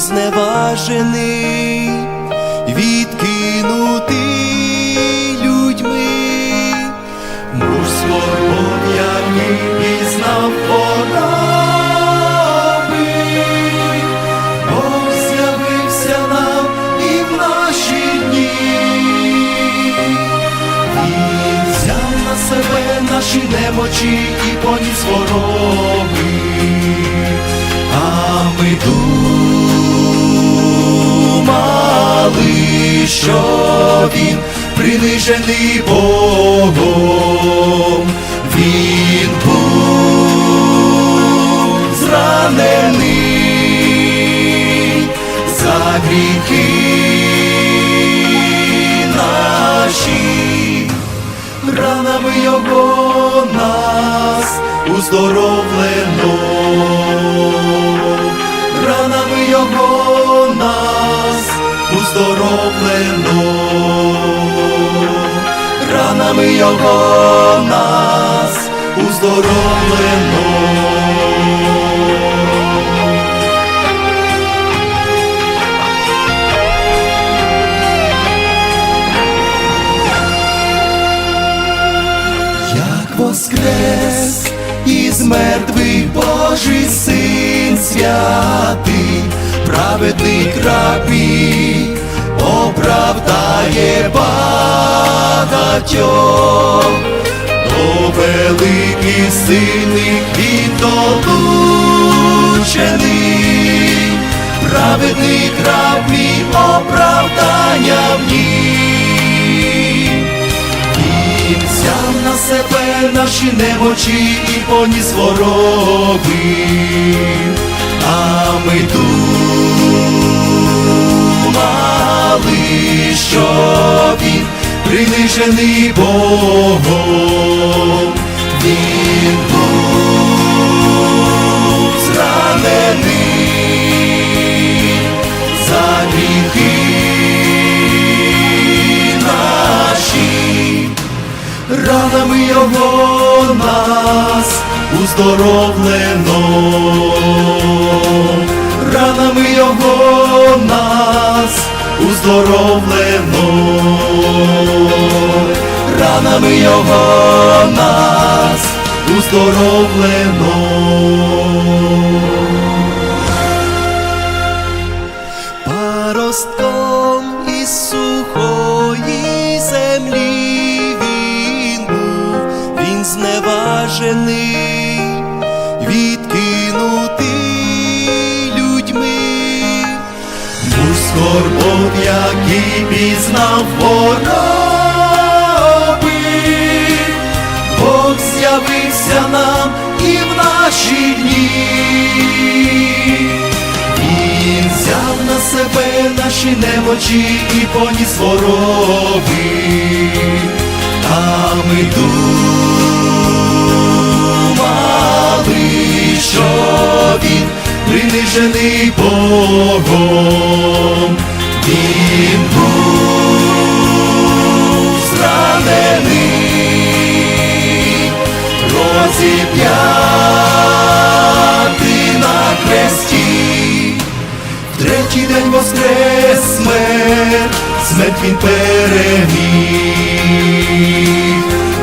зневажений, відкинутий людьми, муж свобод, який пізнав пораби, Бог з'явився нам і в наші дні. Взяв на себе наші немочі і поніс хвороби, а ми думали, що він принижений Богом, він був зранений за гріхи наші, ранами його нас уздоровлено, уздоровлено, ранами його нас уздоровлено. як воскрес із мертвих Божий син святий, праведний рабі, багатьох, до великих сильних він долучений, праведний рабі, оправдання в ній. Він взяв на себе наші немочі і поніс хвороби, а ми думали, принижений Богом, він був зранений за гріхи наші. Ранами його нас уздоровлено, ранами його нас уздоровлено, ранами його нас уздоровлено. Паростком із сухої землі він був, він зневажений, відкинутий людьми, муж скорбот, який пізнав хвороби, з'явився нам і в наші дні. Він взяв на себе наші немочі і поніс хвороби, а ми думали, що він принижений Богом, розіп'ятий на хресті. Третій день воскрес смерть, смерть він переміг.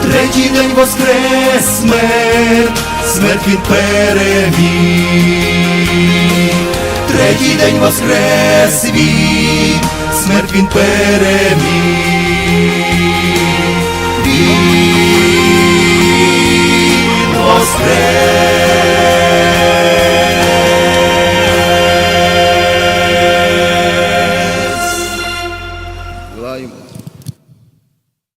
Третій день воскрес смерть, смерть він переміг. Третій день воскрес він, смерть він переміг. Він Christmas.